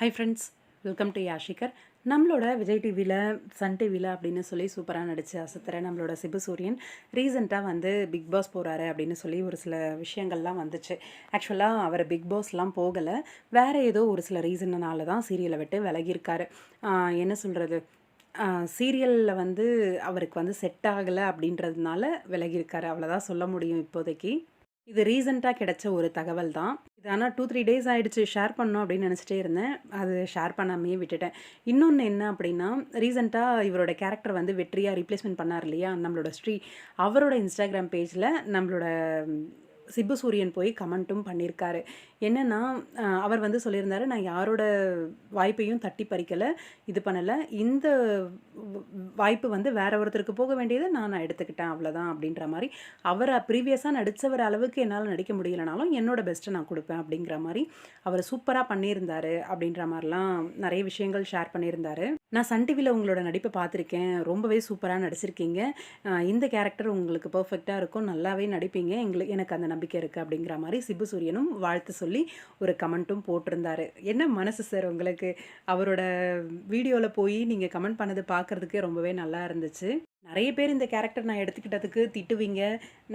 High friends welcome to யாஷிகர் நம்மளோட விஜய் டிவியில் சன் டிவியில் அப்படின்னு சொல்லி சூப்பராக நடித்து அசத்துற நம்மளோட சிபு சூரியன் ரீசெண்டாக வந்து பிக் பாஸ் போகிறாரு அப்படின்னு சொல்லி ஒரு சில விஷயங்கள்லாம் வந்துச்சு. ஆக்சுவலாக அவர் பிக் பாஸ்லாம் போகலை. வேறு ஏதோ ஒரு சில ரீசனால தான் சீரியலை விட்டு விலகியிருக்காரு. என்ன சொல்கிறது சீரியலில் வந்து அவருக்கு வந்து செட் ஆகலை அப்படின்றதுனால விலகியிருக்காரு. அவ்வளோதான் சொல்ல முடியும் இப்போதைக்கு. இது ரீசெண்டாக கிடைச்ச ஒரு தகவல் தான். இது ஆனால் டூ த்ரீ டேஸ் ஆகிடுச்சு ஷேர் பண்ணோம் அப்படின்னு நினச்சிட்டே இருந்தேன். அது ஷேர் பண்ணாமையே விட்டுட்டேன். இன்னொன்று என்ன அப்படின்னா ரீசெண்டாக இவரோட கேரக்டர் வந்து வெற்றியாக ரீப்ளேஸ்மெண்ட் பண்ணார் இல்லையா? நம்மளோட ஸ்ரீ அவரோட இன்ஸ்டாகிராம் பேஜில் நம்மளோட ம், சிபு சூரியன் போய் கமெண்ட்டும் பண்ணியிருக்காரு என்னென்னா அவர் வந்து சொல்லியிருந்தாரு நான் யாரோட வாய்ப்பையும் தட்டி பறிக்கலை இது பண்ணலை. இந்த வாய்ப்பு வந்து வேற ஒருத்தருக்கு போக வேண்டியதை நான் நான் எடுத்துக்கிட்டேன் அவ்வளோதான் அப்படின்ற மாதிரி. அவரை ப்ரீவியஸாக நடித்தவர் அளவுக்கு என்னால் நடிக்க முடியலனாலும் என்னோட பெஸ்ட்டை நான் கொடுப்பேன் அப்படிங்கிற மாதிரி அவர் சூப்பராக பண்ணியிருந்தாரு அப்படின்ற மாதிரிலாம் நிறைய விஷயங்கள் ஷேர் பண்ணியிருந்தாரு. நான் சன் டிவியில் உங்களோட நடிப்பை பார்த்துருக்கேன். ரொம்பவே சூப்பராக நடிச்சிருக்கீங்க. இந்த கேரக்டர் உங்களுக்கு பர்ஃபெக்டாக இருக்கும். நல்லாவே நடிப்பீங்க. எங்களுக்கு எனக்கு அந்த நம்பிக்கை இருக்குது அப்படிங்கிற மாதிரி சிபு சூரியனும் வாழ்த்து சொல்லி ஒரு கமெண்ட்டும் போட்டிருந்தாரு. என்ன மனசு சார் உங்களுக்கு? அவரோட வீடியோவில் போய் நீங்கள் கமெண்ட் பண்ணது பார்க்குறதுக்கே ரொம்பவே நல்லா இருந்துச்சு. நிறைய பேர் இந்த கேரக்டர் நான் எடுத்துக்கிட்டதுக்கு திட்டுவீங்க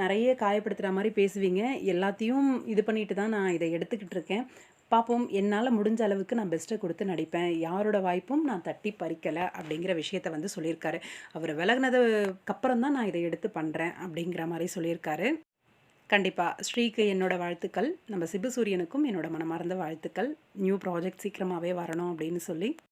நிறைய காயப்படுத்துகிற மாதிரி பேசுவீங்க. எல்லாத்தையும் இது பண்ணிட்டு தான் நான் இதை எடுத்துக்கிட்டு இருக்கேன். பார்ப்போம் என்னால் முடிஞ்ச அளவுக்கு நான் பெஸ்ட்டை கொடுத்து நடிப்பேன். யாரோட வாய்ப்பும் நான் தட்டி பறிக்கலை அப்படிங்கிற விஷயத்த வந்து சொல்லியிருக்காரு. அவர் விலகினதுக்கப்புறம் தான் நான் இதை எடுத்து பண்ணுறேன் அப்படிங்கிற மாதிரி சொல்லியிருக்காரு. கண்டிப்பாக ஸ்ரீக்கு என்னோடய வாழ்த்துக்கள். நம்ம சிபு சூரியனுக்கும் என்னோட மனமார்ந்த வாழ்த்துக்கள். நியூ ப்ராஜெக்ட் சீக்கிரமாகவே வரணும் அப்படின்னு சொல்லி.